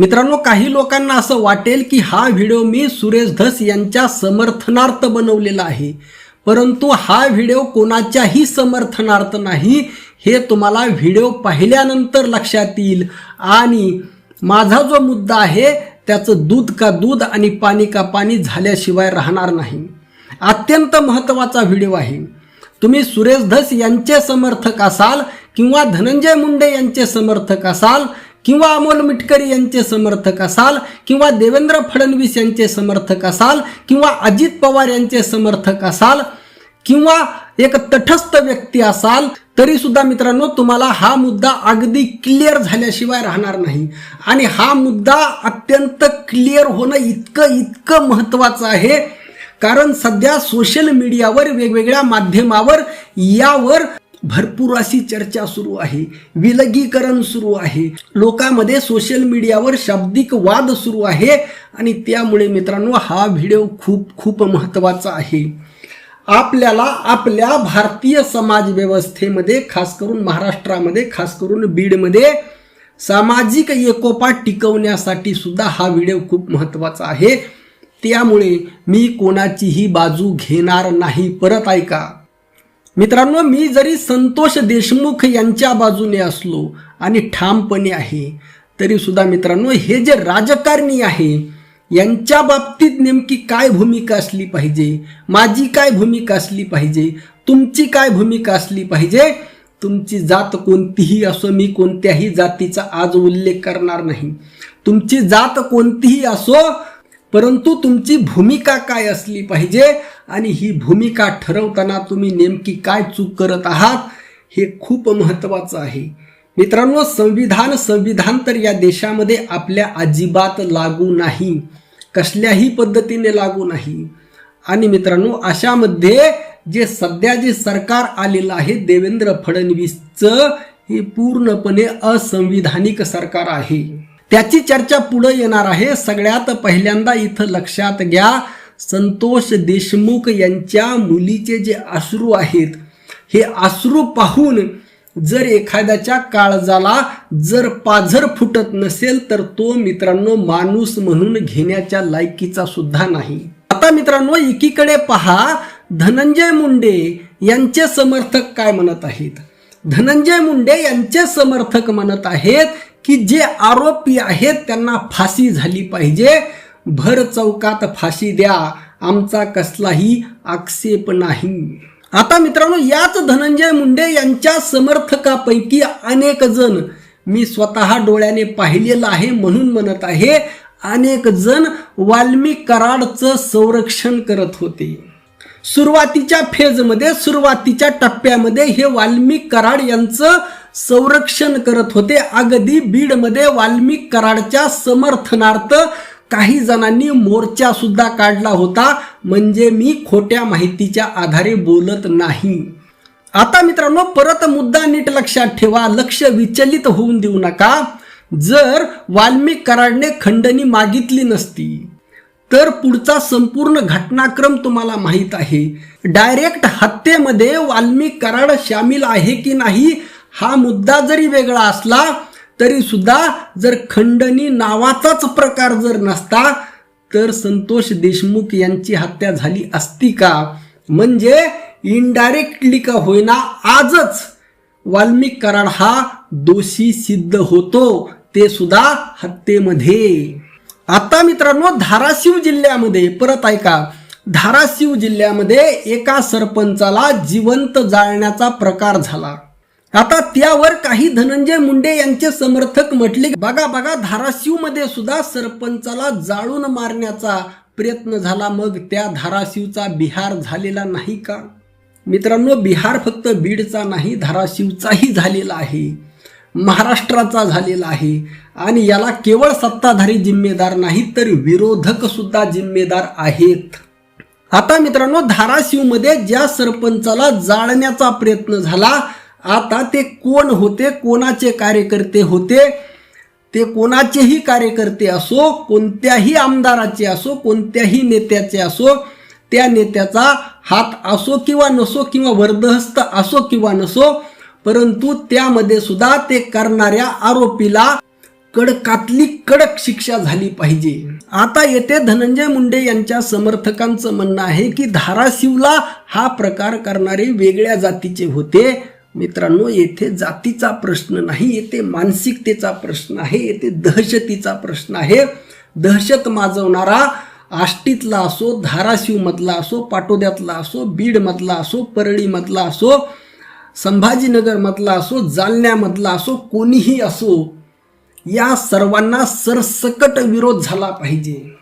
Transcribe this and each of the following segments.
मित्रांनो काही लोकांना असं वाटेल की हा व्हिडिओ मी सुरेश धस यांच्या समर्थनार्थ बनवलेला आहे. परंतु हा व्हिडिओ कोणाच्याही समर्थनार्थ नाही हे तुम्हाला व्हिडिओ पाहिल्यानंतर लक्षात येईल. आणि माझा जो मुद्दा आहे त्याचं दूध का दूध आणि पाणी का पाणी झाल्याशिवाय राहणार नाही. अत्यंत महत्त्वाचा व्हिडिओ आहे. तुम्ही सुरेश धस यांचे समर्थक असाल किंवा धनंजय मुंडे यांचे समर्थक असाल किंवा अमोल मिटकरी यांचे समर्थक असाल किंवा देवेंद्र फडणवीस यांचे समर्थक असाल किंवा अजित पवार यांचे समर्थक असाल किंवा एक तटस्थ व्यक्ती असाल तरी सुद्धा मित्रांनो तुम्हाला हा मुद्दा अगदी क्लिअर झाल्याशिवाय राहणार नाही. आणि हा मुद्दा अत्यंत क्लिअर होणं इतकं इतकं महत्त्वाचं आहे. कारण सध्या सोशल मीडियावर वेगवेगळ्या माध्यमावर यावर भरपूर अशी चर्चा सुरू आहे विलगीकरण सुरू आहे. लोकांमध्ये सोशल मीडियावर शाब्दिक वाद सुरू आहे आणि त्यामुळे मित्रांनो हा व्हिडिओ खूप खूप महत्त्वाचा आहे. आपल्याला आपल्या भारतीय समाज व्यवस्थेमध्ये खास करून महाराष्ट्रामध्ये खास करून बीडमध्ये सामाजिक एकोपा टिकवण्यासाठी सुद्धा हा व्हिडिओ खूप महत्त्वाचा आहे. त्यामुळे मी कोणाचीही बाजू घेणार नाही. परत ऐका. मित्रांनो मी जरी संतोष देशमुख यांच्या बाजूने असलो आणि ठामपणे आहे तरी सुद्धा मित्रांनो हे जे राजकारणी आहे यांच्या बाबतीत नेमकी काय भूमिका असली पाहिजे माझी काय भूमिका असली पाहिजे तुमची काय भूमिका असली पाहिजे तुमची जात कोणतीही असो मी कोणत्याही जातीचा आज उल्लेख करणार नाही. तुमची जात कोणतीही असो परंतु तुमची भूमिका काय असली पाहिजे? आणि ही भूमिका ठरवताना तुम्ही नेमकी काय चूक करत आहात हे खूप महत्त्वाचं आहे. मित्रांनो संविधान संविधान तर या देशामध्ये आपल्या अजिबात लागू नाही. कसल्याही पद्धतीने लागू नाही. आणि मित्रांनो अशामध्ये जे सध्या जे सरकार आलेलं आहे देवेंद्र फडणवीसचं हे पूर्णपणे असंविधानिक सरकार आहे. त्याची चर्चा पुढे येणार आहे. सगळ्यात पहिल्यांदा इथं लक्षात घ्या संतोष देशमुख यांच्या मुलीचे जे अश्रू आहेत हे अश्रू पाहून जर एखाद्याच्या काळजाला जर पाझर फुटत नसेल तर तो मित्रांनो माणूस म्हणून घेण्याच्या लायकीचा सुद्धा नाही. आता मित्रांनो एकीकडे पहा धनंजय मुंडे यांचे समर्थक काय म्हणत आहेत? धनंजय मुंडे यांचे समर्थक म्हणत आहेत की जे आरोपी आहेत त्यांना फाशी झाली पाहिजे. भर चौकात फाशी द्या. आमचा कसलाही आक्षेप नाही. आता मित्रांनो याच धनंजय मुंडे यांच्या समर्थकापैकी अनेक जण मी स्वतः डोळ्याने पाहिलेलं आहे म्हणून म्हणत आहे. अनेक जण वाल्मिक कराडचं संरक्षण करत होते. सुरुवातीच्या फेजमध्ये सुरुवातीच्या टप्प्यामध्ये हे वाल्मिक कराड यांचं संरक्षण करत होते. अगदी बीडमध्ये वाल्मिक कराडच्या समर्थनार्थ काही जणांनी मोर्चा सुद्धा काढला होता. म्हणजे मी खोट्या माहितीच्या आधारे बोलत नाही. आता मित्रांनो परत मुद्दा नीट लक्षात ठेवा. लक्ष विचलित होऊन देऊ नका. जर वाल्मिक कराडने खंडणी मागितली नसती तर पुढचा संपूर्ण घटनाक्रम तुम्हाला माहीत आहे. डायरेक्ट हत्येमध्ये वाल्मिक कराड सामील आहे की नाही हा मुद्दा जरी वेगळा असला तरी सुद्धा जर खंडणी नावाचाच प्रकार जर नसता तर संतोष देशमुख यांची हत्या झाली असती का? म्हणजे इनडायरेक्टली का होईना आजच वाल्मिक कराड हा दोषी सिद्ध होतो ते सुद्धा हत्येमध्ये. आता मित्रांनो धाराशिव जिल्ह्यामध्ये परत ऐका धाराशिव जिल्ह्यामध्ये एका सरपंचाला जिवंत जाळण्याचा प्रकार झाला. आता त्यावर काही धनंजय मुंडे यांचे समर्थक म्हटले बघा बघा धाराशिवमध्ये सुद्धा सरपंचाला जाळून मारण्याचा प्रयत्न झाला मग त्या धाराशिवचा बिहार झालेला नाही का? मित्रांनो बिहार फक्त बीडचा नाही धाराशिवचाही झालेला आहे. महाराष्ट्राचा झालेला आहे. आणि याला केवळ सत्ताधारी जिम्मेदार नाहीत तर विरोधक सुद्धा जिम्मेदार आहेत. आता मित्रांनो धाराशिवमध्ये ज्या सरपंचाला जाळण्याचा प्रयत्न झाला आता ते कोण होते कोणाचे कार्यकर्ते होते ते कोणाचेही कार्यकर्ते असो कोणत्याही आमदाराचे असो कोणत्याही नेत्याचे असो त्या नेत्याचा हात असो किंवा नसो किंवा वर्दहस्त असो किंवा नसो परंतु त्यामध्ये सुद्धा ते करणाऱ्या आरोपीला कडकातली कडक शिक्षा झाली पाहिजे. आता येथे धनंजय मुंडे यांच्या समर्थकांचं म्हणणं आहे की धाराशिवला हा प्रकार करणारे वेगळ्या जातीचे होते. मित्रांनो येथे जातीचा प्रश्न नाही येथे मानसिकतेचा प्रश्न आहे येथे दहशतीचा प्रश्न आहे. दहशत माजवणारा आष्टीतला असो धाराशिवमधला असो पाटोद्यातला असो बीडमधला असो परळीमधला असो संभाजीनगरमधला असो जालन्यामधला असो कोणीही असो या सर्वांना सरसकट विरोध झाला पाहिजे.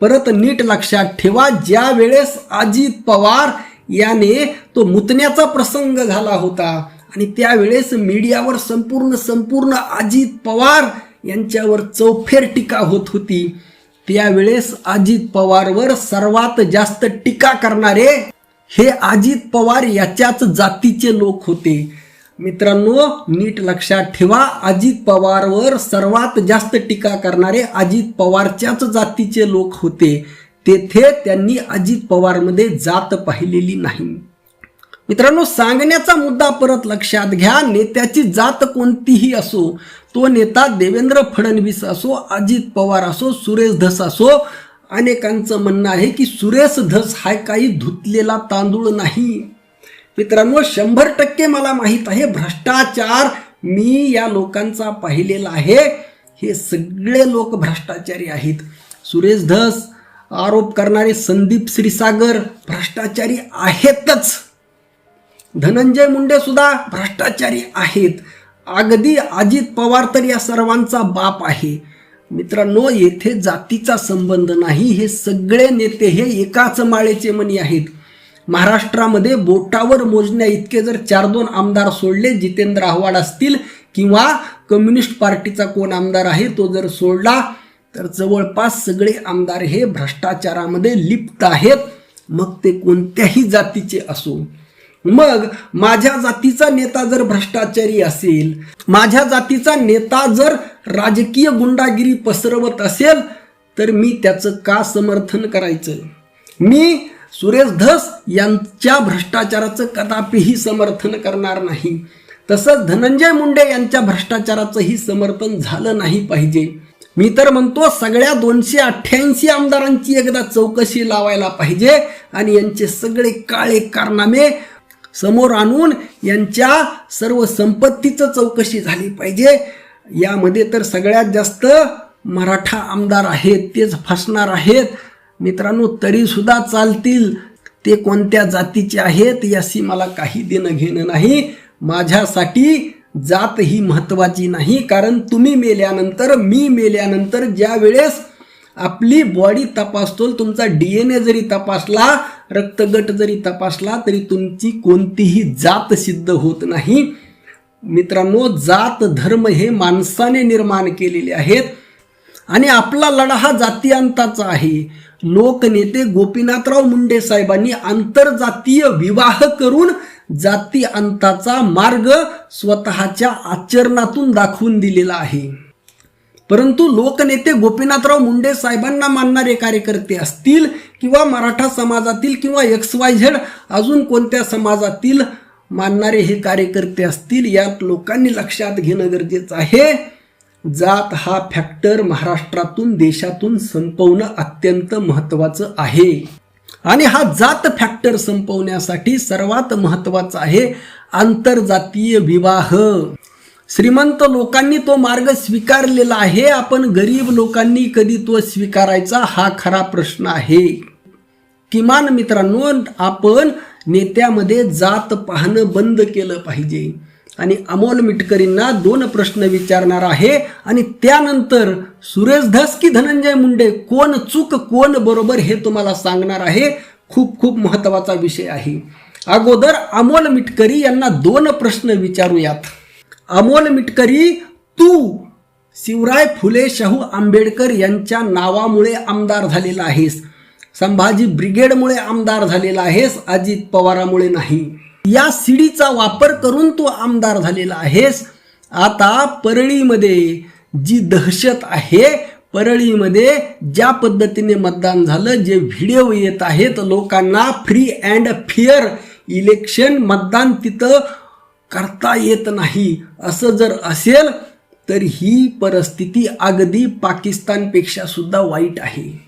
परत नीट लक्षात ठेवा ज्या वेळेस अजित पवार याने तो मुतण्याचा प्रसंग झाला होता आणि त्यावेळेस मीडियावर संपूर्ण संपूर्ण अजित पवार यांच्यावर चौफेर टीका होत होती. त्यावेळेस अजित पवारवर सर्वात जास्त टीका करणारे हे अजित पवार याच्याच जातीचे लोक होते. मित्रांनो नीट लक्षात ठेवा अजित पवारवर सर्वात जास्त टीका करणारे अजित पवारच्याच जातीचे लोक होते. तेथे त्यांनी अजित पवारमध्ये जात पाहिलेली नाही. मित्रांनो सांगण्याचा मुद्दा परत लक्षात घ्या नेत्याची जात कोणतीही असो तो नेता देवेंद्र फडणवीस असो अजित पवार असो सुरेश धस असो अनेकांचं म्हणणं आहे की सुरेश धस हा काही धुतलेला तांदूळ नाही. मित्रांनो शंभर टक्के मला माहीत आहे भ्रष्टाचार मी या लोकांचा पाहिलेला आहे. हे सगळे लोक भ्रष्टाचारी आहेत. सुरेश धस आरोप करणारे संदीप श्रीसागर भ्रष्टाचारी आहेतच. धनंजय मुंडे सुद्धा भ्रष्टाचारी आहेत. अगदी अजित पवार तर या सर्वांचा बाप आहे. मित्रांनो येथे जातीचा संबंध नाही हे सगळे नेते हे एकाच माळेचे मनी आहेत. महाराष्ट्रामध्ये बोटावर मोजण्या इतके जर चार दोन आमदार सोडले जितेंद्र आव्हाड असतील किंवा कम्युनिस्ट पार्टीचा कोण आमदार आहे तो जर सोडला तर जवळपास सगळे आमदार हे भ्रष्टाचारामध्ये लिप्त आहेत. मग ते कोणत्याही जातीचे असो मग माझ्या जातीचा नेता जर भ्रष्टाचारी असेल माझ्या जातीचा नेता जर राजकीय गुंडागिरी पसरवत असेल तर मी त्याचं का समर्थन करायचं? मी सुरेश धस यांच्या भ्रष्टाचाराचं कदापिही समर्थन करणार नाही. तसंच धनंजय मुंडे यांच्या भ्रष्टाचाराचंही समर्थन झालं नाही पाहिजे. मी तर म्हणतो सगळ्या दोनशे अठ्ठ्याऐंशी आमदारांची एकदा चौकशी लावायला पाहिजे आणि यांचे सगळे काळे कारनामे समोर आणून यांच्या सर्व संपत्तीचं चौकशी झाली पाहिजे. यामध्ये तर सगळ्यात जास्त मराठा आमदार आहेत तेच फसणार आहेत. मित्रांनो तरीसुद्धा चालतील. ते कोणत्या जातीचे आहेत याशी मला काही देणं घेणं नाही. माझ्यासाठी जात ही महत्त्वाची नाही कारण तुम्ही मेल्यानंतर मी मेल्यानंतर ज्या वेळेस आपली बॉडी तपासतो तुमचा डी एन ए जरी तपासला रक्तगट जरी तपासला तरी तुमची कोणतीही जात सिद्ध होत नाही. मित्रांनो जात धर्म हे माणसाने निर्माण केलेले आहेत. आणि आपला लढा हा जातीयांताचा आहे. लोकनेते गोपीनाथराव मुंडे साहेबांनी आंतरजातीय विवाह करून जाती अंताचा मार्ग स्वतःच्या आचरणातून दाखवून दिलेला आहे. परंतु लोकनेते गोपीनाथराव मुंडे साहेबांना मानणारे कार्यकर्ते असतील किंवा मराठा समाजातील किंवा एक्स वाय झेड अजून कोणत्या समाजातील मानणारे हे कार्यकर्ते असतील यात लोकांनी लक्षात घेणं गरजेचं आहे. जात हा फॅक्टर महाराष्ट्रातून देशातून संपवणं अत्यंत महत्त्वाचं आहे. आणि हा जात फॅक्टर संपवण्यासाठी सर्वात महत्त्वाचा आहे आंतरजातीय विवाह. श्रीमंत लोकांनी तो मार्ग स्वीकारलेला आहे. आपण गरीब लोकांनी कधी तो स्वीकारायचा? हा खरा प्रश्न आहे. किमान मित्रांनो आपण नेत्यामध्ये जात पाहणं बंद केलं पाहिजे. आणि अमोल मिटकरींना दोन प्रश्न विचारणार आहे. आणि त्यानंतर सुरेश धस की धनंजय मुंडे कोण चूक कोण बरोबर हे तुम्हाला सांगणार आहे. खूप खूप महत्त्वाचा विषय आहे. अगोदर अमोल मिटकरी यांना दोन प्रश्न विचारूयात. अमोल मिटकरी तू शिवराय फुले शाहू आंबेडकर यांच्या नावामुळे आमदार झालेला आहेस. संभाजी ब्रिगेडमुळे आमदार झालेला आहेस अजित पवारामुळे नाही. या सीडीचा वापर करून तू आमदार झालेला आहेस. आता परळीमध्ये जी दहशत आहे परळीमध्ये ज्या पद्धतीने मतदान झालं जे व्हिडिओ येत आहेत लोकांना फ्री अँड फेअर इलेक्शन मतदान तिथं करता येत नाही. असं जर असेल तर ही परिस्थिती अगदी पाकिस्तानपेक्षा सुद्धा वाईट आहे.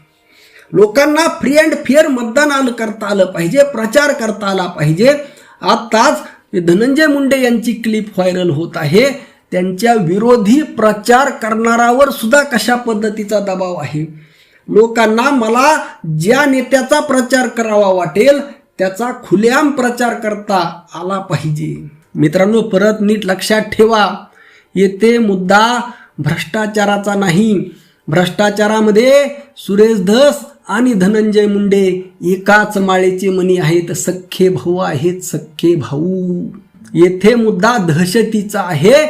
लोकांना फ्री अँड फेअर मतदान आलं करता आलं पाहिजे प्रचार करता आला पाहिजे. आत्ताच धनंजय मुंडे यांची क्लिप व्हायरल होत आहे. त्यांच्या विरोधी प्रचार करणारावर सुद्धा कशा पद्धतीचा दबाव आहे? लोकांना मला ज्या नेत्याचा प्रचार करावा वाटेल त्याचा खुलेआम प्रचार करता आला पाहिजे. मित्रांनो परत नीट लक्षात ठेवा. येथे मुद्दा भ्रष्टाचाराचा नाही. भ्रष्टाचारामध्ये सुरेश धस आणि धनंजय मुंडे एकाच माळेचे मनी आहेत. सख्खे भाऊ आहेत सख्खे भाऊ. येथे मुद्दा दहशतीचा आहे.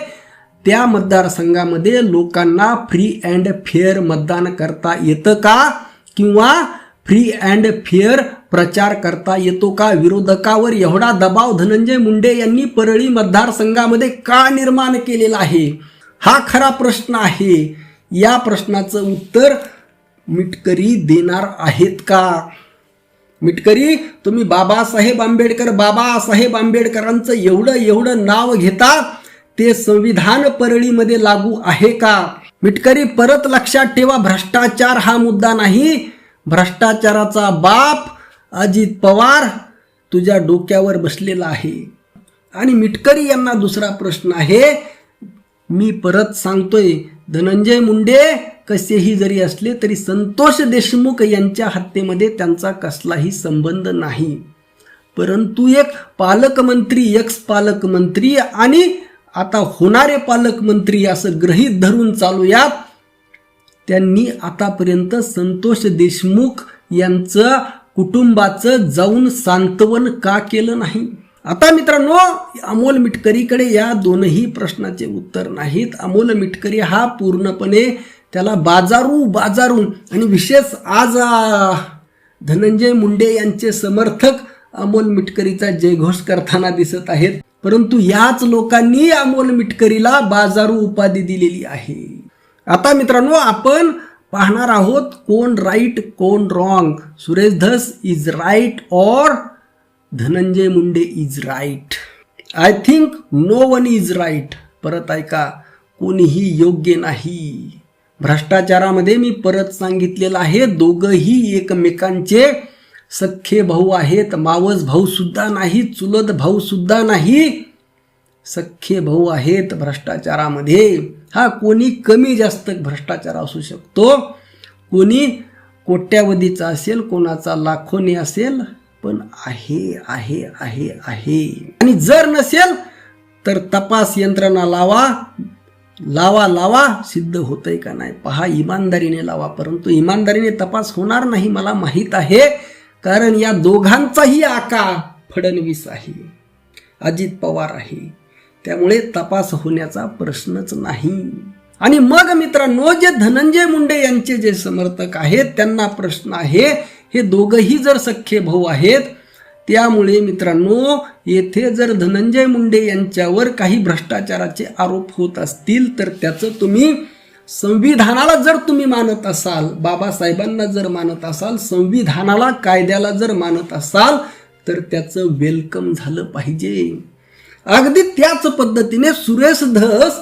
त्या मतदारसंघामध्ये लोकांना फ्री अँड फेअर मतदान करता येतं का? किंवा फ्री अँड फेअर प्रचार करता येतो का? विरोधकावर एवढा दबाव धनंजय मुंडे यांनी परळी मतदारसंघामध्ये का निर्माण केलेला आहे? हा खरा प्रश्न आहे. या प्रश्नाचं उत्तर मिटकरी देणार आहेत का? मिटकरी तुम्ही बाबासाहेब आंबेडकर बाबासाहेब आंबेडकरांचं एवढं एवढं नाव घेता ते संविधान परळीमध्ये लागू आहे का? मिटकरी परत लक्षात ठेवा भ्रष्टाचार हा मुद्दा नाही. भ्रष्टाचाराचा बाप अजित पवार तुझ्या डोक्यावर बसलेला आहे. आणि मिटकरी यांना दुसरा प्रश्न आहे. मी परत सांगतोय धनंजय मुंडे कसेही जरी असले तरी संतोष देशमुख यांच्या हत्येमध्ये त्यांचा कसलाही संबंध नाही. परंतु एक पालकमंत्री एक्स पालकमंत्री आणि आता होणारे पालकमंत्री असं ग्रहीत धरून चालूयात. त्यांनी आतापर्यंत संतोष देशमुख यांचं कुटुंबाचं जाऊन सांत्वन का केलं नाही? आता मित्रांनो अमोल मिटकरीकडे या दोनही प्रश्नाचे उत्तर नाहीत. अमोल मिटकरी हा पूर्णपणे त्याला बाजारू बाजारून आणि विशेष आज धनंजय मुंडे यांचे समर्थक अमोल मिटकरीचा जयघोष करताना दिसत आहेत. परंतु याच लोकांनी अमोल मिटकरीला बाजारू उपाधी दिलेली आहे. आता मित्रांनो आपण पाहणार आहोत कोण राईट कोण wrong Suresh Dhas is right or Dhananjay Munde is right I think no one is right परत ऐका कोणीही योग्य नाही. भ्रष्टाचारामध्ये मी परत सांगितलेलं आहे दोघंही एकमेकांचे सख्खे भाऊ आहेत. मावस भाऊ सुद्धा नाही चुलत भाऊ सुद्धा नाही. सख्खे भाऊ आहेत भ्रष्टाचारामध्ये. हा कोणी कमी जास्त भ्रष्टाचार असू शकतो. कोणी कोट्यावधीचा असेल कोणाचा लाखोनी असेल पण आहे आहे आहे आहे. आणि जर नसेल तर तपास यंत्रणा लावा लावा लावा सिद्ध होतंय का नाही? पहा इमानदारीने लावा परंतु इमानदारीने तपास होणार नाही मला माहीत आहे. कारण या दोघांचाही आका फडणवीस आहे. अजित पवार आहे. त्यामुळे तपास होण्याचा प्रश्नच नाही. आणि मग मित्रांनो जे धनंजय मुंडे यांचे जे समर्थक आहेत त्यांना प्रश्न आहे हे दोघही जर सख्खे भाऊ आहेत त्यामुळे मित्रांनो येथे जर धनंजय मुंडे यांच्यावर काही भ्रष्टाचाराचे आरोप होत असतील तर त्याचं तुम्ही संविधानाला जर तुम्ही मानत असाल बाबासाहेबांना जर मानत असाल संविधानाला कायद्याला जर मानत असाल तर त्याचं वेलकम झालं पाहिजे. अगदी त्याच पद्धतीने सुरेश धस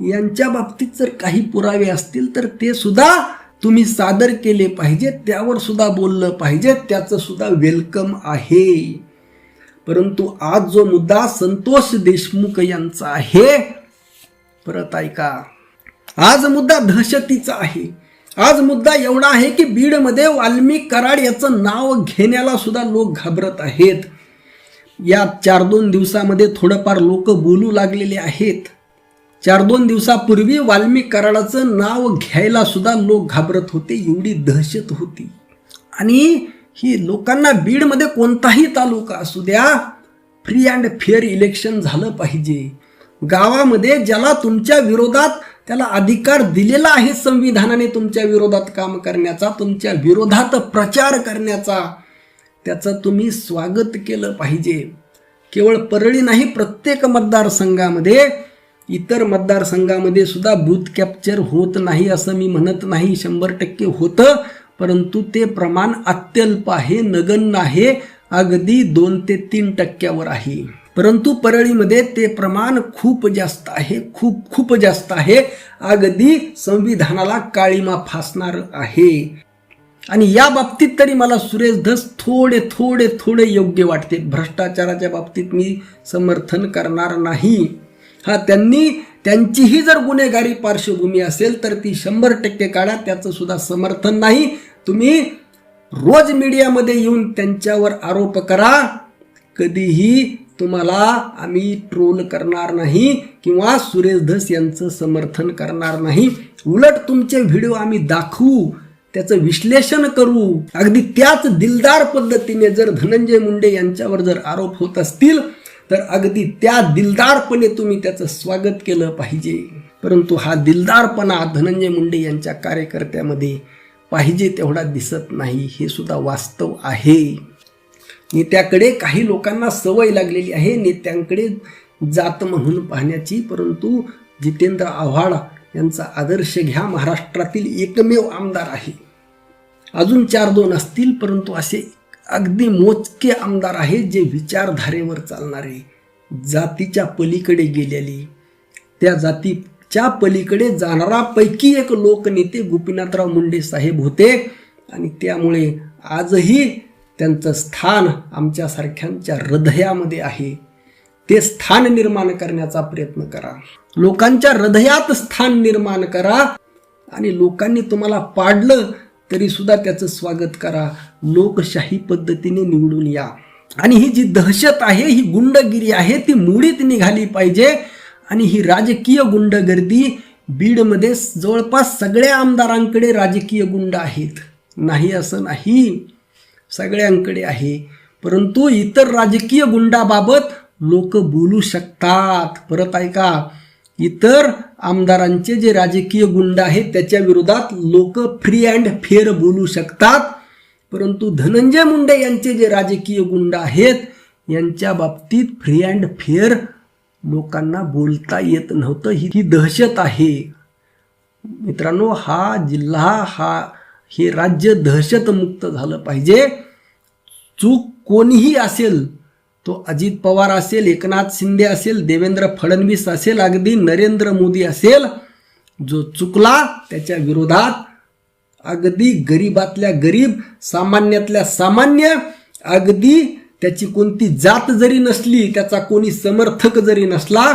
यांच्या बाबतीत जर काही पुरावे असतील तर ते सुद्धा तुम्ही सादर केले पाहिजे त्यावर सुद्धा बोललं पाहिजे त्याचं सुद्धा वेलकम आहे. परंतु आज जो मुद्दा संतोष देशमुख यांचा आहे परत ऐका. आज मुद्दा दहशतीचा आहे. आज मुद्दा एवढा आहे की बीडमध्ये वाल्मिक कराड याचं नाव घेण्याला सुद्धा लोक घाबरत आहेत. या चार दोन दिवसामध्ये थोडंफार लोक बोलू लागलेले आहेत. चार दोन दिवसापूर्वी वाल्मिक कराडाचं नाव घ्यायला सुद्धा लोक घाबरत होते एवढी दहशत होती. आणि ही लोकांना बीडमध्ये कोणताही तालुका असू द्या फ्री अँड फेअर इलेक्शन झालं पाहिजे. गावामध्ये ज्याला तुमच्या विरोधात त्याला अधिकार दिलेला आहे संविधानाने तुमच्या विरोधात काम करण्याचा तुमच्या विरोधात प्रचार करण्याचा त्याचं तुम्ही स्वागत केलं पाहिजे. केवळ परळी नाही प्रत्येक मतदारसंघामध्ये इतर मतदारसंघामध्ये सुद्धा बूथ कॅप्चर होत नाही असं मी म्हणत नाही. शंभर टक्के होतं परंतु ते प्रमाण अत्यल्प आहे नगण्य आहे अगदी दोन ते तीन टक्क्यावर आहे. परंतु परळीमध्ये ते प्रमाण खूप जास्त आहे खूप खूप जास्त आहे अगदी संविधानाला काळीमा फासणार आहे. आणि या बाबतीत तरी मला सुरेश धस थोडे थोडे थोडे योग्य वाटते. भ्रष्टाचाराच्या बाबतीत मी समर्थन करणार नाही. हा त्यांनी त्यांचीही जर गुन्हेगारी पार्श्वभूमी असेल तर ती शंभर टक्के काढा. त्याचं सुद्धा समर्थन नाही. तुम्ही रोज मीडियामध्ये येऊन त्यांच्यावर आरोप करा. कधीही तुम्हाला आम्ही ट्रोल करणार नाही किंवा सुरेश धस यांचं समर्थन करणार नाही. उलट तुमचे व्हिडिओ आम्ही दाखवू. त्याचं विश्लेषण करू. अगदी त्याच दिलदार पद्धतीने जर धनंजय मुंडे यांच्यावर जर आरोप होत असतील तर अगदी त्या दिलदारपणे तुम्ही त्याचं स्वागत केलं पाहिजे. परंतु हा दिलदारपणा धनंजय मुंडे यांच्या कार्यकर्त्यामध्ये पाहिजे तेवढा दिसत नाही हे सुद्धा वास्तव आहे. नेत्याकडे काही लोकांना सवय लागलेली आहे नेत्यांकडे जात म्हणून पाहण्याची परंतु जितेंद्र आव्हाड यांचा आदर्श घ्या. महाराष्ट्रातील एकमेव आमदार आहे. अजून चार दोन असतील परंतु असे अगदी मोजके आमदार आहेत जे विचारधारेवर चालणारे. जातीच्या पलीकडे गेलेली. त्या जातीच्या पलीकडे जाणारापैकी एक लोकनेते गोपीनाथराव मुंडे साहेब होते. आणि त्यामुळे आजही त्यांचं स्थान आमच्यासारख्यांच्या हृदयामध्ये आहे. ते स्थान निर्माण करण्याचा प्रयत्न करा. लोकांच्या हृदयात स्थान निर्माण करा आणि लोकांनी तुम्हाला पाडलं तरी सुद्धा त्याचं स्वागत करा. लोकशाही पद्धतीने निवडून या. आणि ही जी दहशत आहे ही गुंडगिरी आहे ती मुळीत निघाली पाहिजे. आणि ही राजकीय गुंडगर्दी बीडमध्ये जवळपास सगळ्या आमदारांकडे राजकीय गुंड आहेत. नाही असं नाही. सगळ्यांकडे आहे. परंतु इतर राजकीय गुंडाबाबत लोक बोलू शकतात. परत ऐका इतर आमदारांचे जे राजकीय गुंड आहेत त्याच्या विरोधात लोक फ्री अँड फेअर बोलू शकतात. परंतु धनंजय मुंडे यांचे जे राजकीय गुंड आहेत यांच्या बाबतीत फ्री अँड फेअर लोकांना बोलता येत नव्हतं. ही ही दहशत आहे. मित्रांनो हा जिल्हा हा हे राज्य दहशतमुक्त झालं पाहिजे. चूक कोणीही असेल तो अजित पवार असेल एकनाथ शिंदे असेल देवेंद्र फडणवीस असेल अगदी नरेंद्र मोदी असेल जो चुकला त्याच्या विरोधात अगदी गरीबातल्या गरीब सामान्यातल्या सामान्य अगदी त्याची कोणती जात जरी नसली त्याचा कोणी समर्थक जरी नसला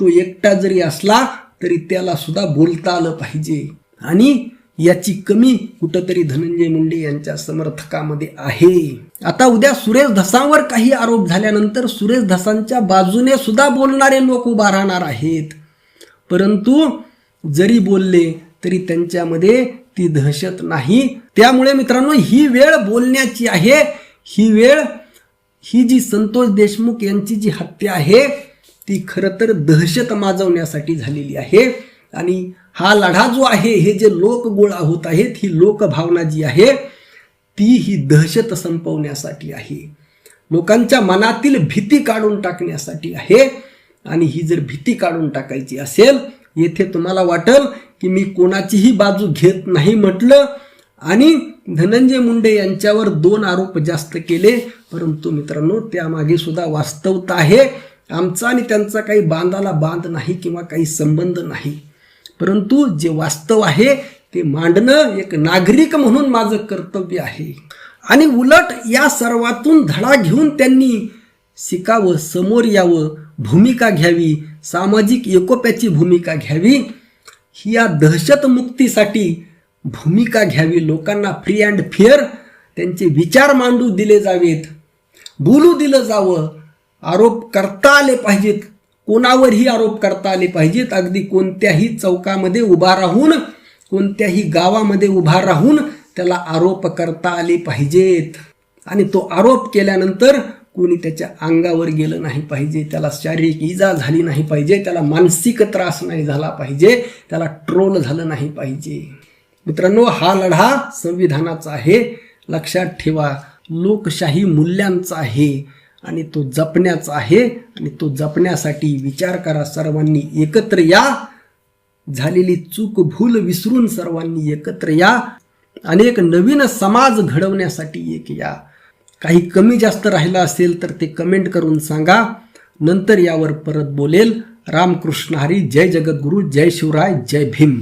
तो एकटा जरी असला तरी त्याला सुद्धा बोलता आलं पाहिजे. आणि याची कमी कुठंतरी धनंजय मुंडे यांच्या समर्थकामध्ये आहे. आता उद्या सुरेश धसांवर काही आरोप झाल्यानंतर सुरेश धसांच्या बाजूने सुद्धा बोलणारे लोक उभा राहणार आहेत. परंतु जरी बोलले तरी त्यांच्यामध्ये ती दहशत नाही. त्यामुळे मित्रांनो ही वेळ बोलण्याची आहे. ही वेळ ही जी संतोष देशमुख यांची जी हत्या आहे ती खरं तर दहशत माजवण्यासाठी झालेली आहे. आणि हा लढा जो आहे हे जे लोक गोळा होत आहेत ही लोकभावना जी आहे ती ही दहशत संपवण्यासाठी आहे. लोकांच्या मनातील भीती काढून टाकण्यासाठी आहे. आणि ही जर भीती काढून टाकायची असेल येथे तुम्हाला वाटेल की मी कोणाचीही बाजू घेत नाही म्हटलं आणि धनंजय मुंडे यांच्यावर दोन आरोप जास्त केले परंतु मित्रांनो त्यामागे सुद्धा वास्तवता आहे. आमचा आणि त्यांचा काही बांधाला बांध नाही किंवा काही संबंध नाही. परंतु जे वास्तव आहे ते मांडणं एक नागरिक म्हणून माझं कर्तव्य आहे. आणि उलट या सर्वातून धडा घेऊन त्यांनी शिकावं समोर यावं भूमिका घ्यावी सामाजिक एकोप्याची भूमिका घ्यावी. ही या दहशतमुक्तीसाठी भूमिका घ्यावी. लोकांना फ्री अँड फेअर त्यांचे विचार मांडू दिले जावेत. बोलू दिलं जावं. आरोप करता आले पाहिजेत. कोणावरही आरोप करता आले पाहिजेत. अगदी कोणत्याही चौकामध्ये उभा राहून कोणत्याही गावामध्ये उभा राहून त्याला आरोप करता आले पाहिजेत. आणि तो आरोप केल्यानंतर कोणी त्याच्या अंगावर गेलं नाही पाहिजे त्याला शारीरिक इजा झाली नाही पाहिजे त्याला मानसिक त्रास नाही झाला पाहिजे त्याला ट्रोल झालं नाही पाहिजे. मित्रांनो हा लढा संविधानाचा आहे. लक्षात ठेवा लोकशाही मूल्यांचा आहे. आणि तो जपण्याचा आहे आणि तो जपण्यासाठी विचार करा सर्वांनी एकत्र या. झालेली चूक भूल विसरून सर्वांनी एकत्र या. आणि एक नवीन समाज घडवण्यासाठी एक या. काही कमी जास्त राहिलं असेल तर ते कमेंट करून सांगा. नंतर यावर परत बोलेल. रामकृष्ण हरी जय जगद्गुरू जय शिवराय जय भीम.